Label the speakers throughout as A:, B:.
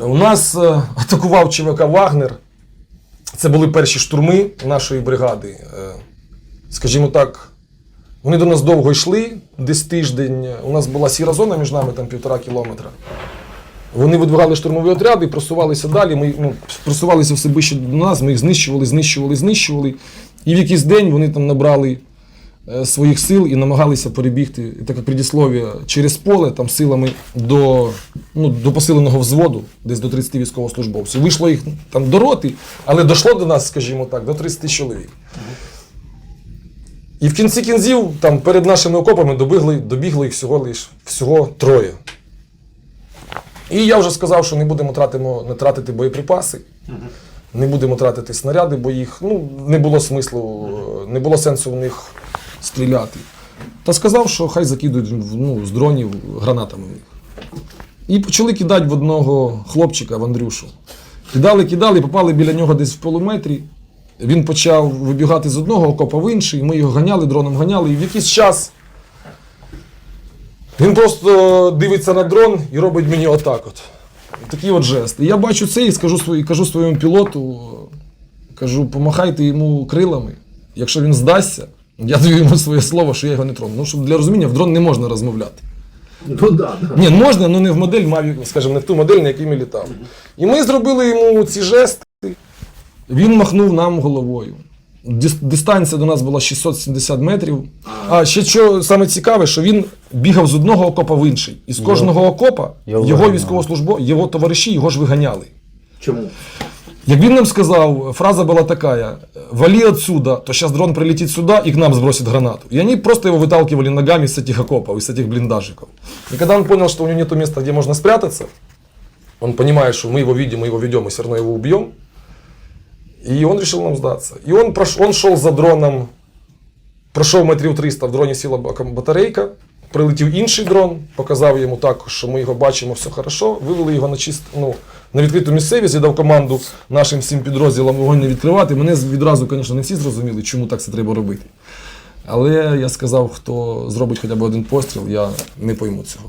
A: У нас е, атакував ЧВК Вагнер. Це були перші штурми нашої бригади. Е, скажімо так, вони до нас довго йшли, десь тиждень. У нас була сіра зона між нами, там півтора кілометра. Вони видвигали штурмові отряди, просувалися далі. Ми ну, просувалися все ближче до нас, ми їх знищували, знищували, знищували. І в якийсь день вони там набрали е, своїх сил і намагалися перебігти, таке предіслов'я, через поле там силами до, ну, до посиленого взводу, десь до 30 військовослужбовців. Вийшло їх там до роти, але дійшло до нас, скажімо так, до 30 чоловік. І в кінці кінців, там перед нашими окопами добігли, добігли їх всього лиш всього троє. І я вже сказав, що не будемо тратимо, не тратити боєприпаси, не будемо тратити снаряди, бо їх ну, не було смислу, е, не було сенсу в них стріляти. Та сказав, що хай закидують ну, з дронів гранатами. І почали кидати в одного хлопчика, в Андрюшу. Кидали, кидали, попали біля нього десь в полуметрі. Він почав вибігати з одного окопа в інший, ми його ганяли, дроном ганяли, і в якийсь час він просто дивиться на дрон і робить мені отак от. Такий от жест. І я бачу це і скажу, свої, кажу своєму пілоту, кажу, помахайте йому крилами. Якщо він здасться, я даю йому своє слово, що я його не трону. Ну, щоб для розуміння, в дрон не можна розмовляти.
B: Ну да, да.
A: Ні, можна, але не в модель Mavic, скажімо, не в ту модель, на якій ми літали. І ми зробили йому ці жести. Він махнув нам головою. Дистанція до нас була 670 метрів. А ще що саме цікаве, що він бігав з одного окопа в інший. І з кожного окопа
C: його
A: його військовослужбо, його товариші його ж виганяли.
B: Чому?
A: Як він нам сказав, фраза была такая, вали отсюда, то сейчас дрон прилетит сюда и к нам сбросит гранату. И они просто его выталкивали ногами с этих окопов, из этих блиндажиков. И когда он понял, что у него нет места, где можно спрятаться, он понимает, что мы его видим, мы его ведем, и все равно его убьем. И он решил нам сдаться. И он, прош... он шел за дроном, пройшов метрів 300, в дроні сіла бак- батарейка, прилетів інший дрон, показав йому також, що ми його бачимо, все хорошо, вивели його на чист, ну, на відкриту місцевість, я дав команду нашим всім підрозділам вогонь не відкривати. Мене відразу, звісно, не всі зрозуміли, чому так це треба робити. Але я сказав, хто зробить хоча б один постріл, я не пойму цього.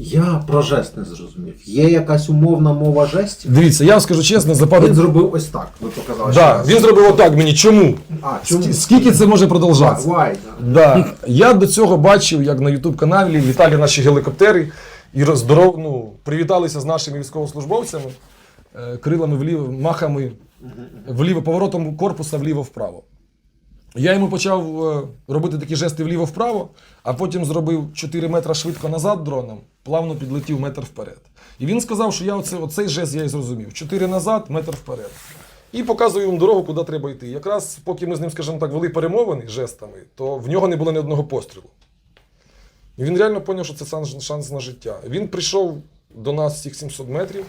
B: Я про жест не зрозумів. Є якась умовна мова жестів?
A: Дивіться, я вам скажу чесно, за пару
B: Він зробив ось так. Ви показали.
A: Да, він зробив отак мені. Чому?
B: А, чому?
A: Скі- Скільки це може продовжатися?
B: Why?
A: Да. Я до цього бачив, як на Ютуб каналі літали наші гелікоптери і роздоров... ну, привіталися з нашими військовослужбовцями е, крилами вліво, махами вліво, поворотом корпуса вліво-вправо. Я йому почав е, робити такі жести вліво-вправо, а потім зробив 4 метри швидко назад дроном, плавно підлетів метр вперед. І він сказав, що я оце, оцей жест я і зрозумів. 4 назад, метр вперед. І показую йому дорогу, куди треба йти. Якраз поки ми з ним, скажімо так, вели перемовини жестами, то в нього не було ні одного пострілу. І він реально зрозумів, що це шанс, шанс на життя. Він прийшов до нас всіх 700 метрів,